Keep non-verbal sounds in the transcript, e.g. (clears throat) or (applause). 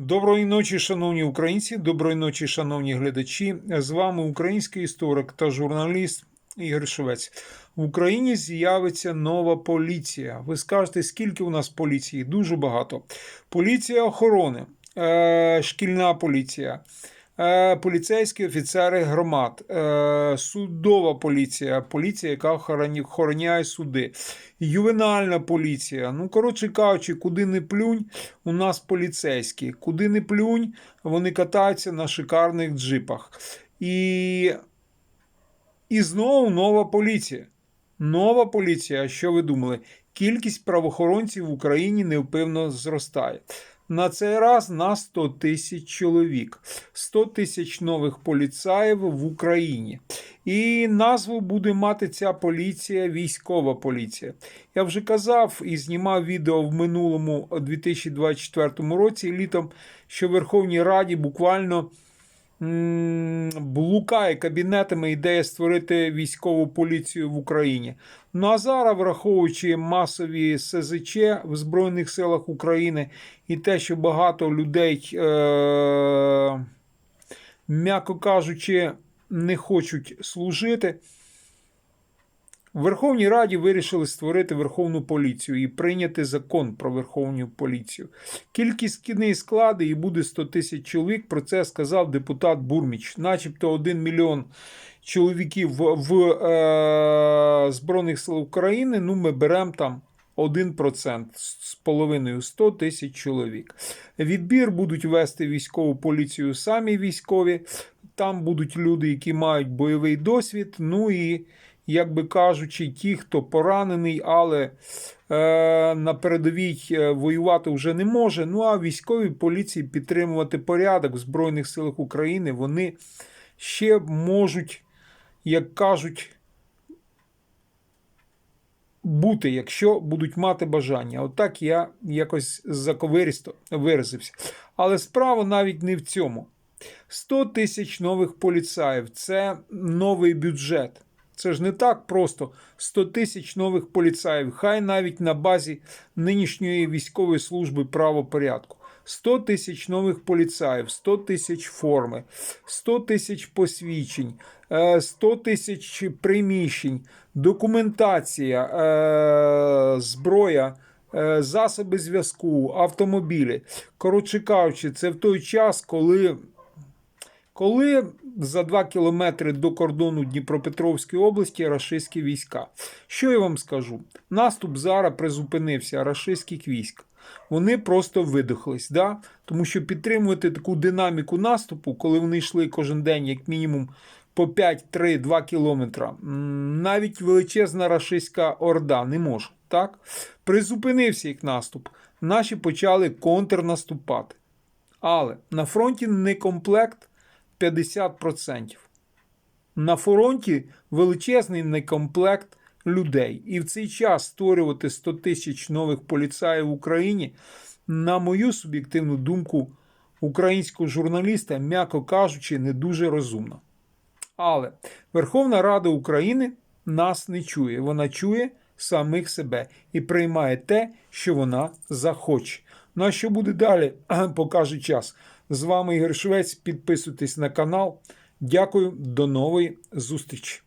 Доброї ночі, шановні українці, доброї ночі, шановні глядачі. З вами український історик та журналіст Ігор Швець. В Україні з'явиться нова поліція. Ви скажете, скільки у нас поліції? Дуже багато. Поліція охорони, е, шкільна поліція, поліцейські офіцери громад, е, судова поліція, поліція, яка охороняє суди, ювенальна поліція. Ну, коротше кажучи, куди не плюнь, у нас поліцейські. Куди не плюнь, вони катаються на шикарних джипах. І, і знову нова поліція. Нова поліція. Що ви думали? Кількість правоохоронців в Україні невпевно зростає. На цей раз на 100 тисяч чоловік, 100 тисяч нових поліцаїв в Україні. І назву буде мати ця поліція військова поліція. Я вже казав і знімав відео в минулому 2024 році літом, що в Верховній Раді буквально блукає кабінетами ідея створити військову поліцію в Україні. Ну а зараз, враховуючи масові СЗЧ в Збройних силах України і те, що багато людей, е- м'яко кажучи, не хочуть служити. В Верховній Раді вирішили створити Верховну поліцію і прийняти закон про Верховну поліцію. Кількість кінний склади і буде 100 тисяч чоловік. Про це сказав депутат Бурміч. Начебто 1 мільйон чоловіків в, е, Збройних сил України. Ну, ми беремо там 1% з половиною 100 тисяч чоловік. Відбір будуть вести військову поліцію самі військові. Там будуть люди, які мають бойовий досвід. Ну і як би кажучи, ті, хто поранений, але е, на передовій е, воювати вже не може. Ну а військові поліції підтримувати порядок в Збройних силах України вони ще можуть, як кажуть, бути, якщо будуть мати бажання. Отак я якось заковиристо виразився. Але справа навіть не в цьому. 100 тисяч нових поліцаїв це новий бюджет. Це ж не так просто 100 тисяч нових поліцаїв, хай навіть на базі нинішньої військової служби правопорядку. 100 тисяч нових поліцаїв, 100 тисяч форми, 100 тисяч посвідчень, е, 100 тисяч приміщень, документація, е, зброя, е, засоби зв'язку, автомобілі. Коротше кажучи, це в той час, коли коли за 2 кілометри до кордону Дніпропетровської області рашистські війська. Що я вам скажу? Наступ зараз призупинився рашистських військ. Вони просто видохлись, да? тому що підтримувати таку динаміку наступу, коли вони йшли кожен день, як мінімум, по 5-3-2 кілометра, навіть величезна рашистська орда не може. Так? Призупинився їх наступ. Наші почали контрнаступати. Але на фронті не комплект 50%. На фронті величезний некомплект людей. І в цей час створювати 100 тисяч нових поліцаїв в Україні, на мою суб'єктивну думку, українського журналіста, м'яко кажучи, не дуже розумно. Але Верховна Рада України нас не чує. Вона чує самих себе і приймає те, що вона захоче. Ну а що буде далі, (clears throat) покаже час. З вами Ігор Швець. Підписуйтесь на канал. Дякую, до нової зустрічі.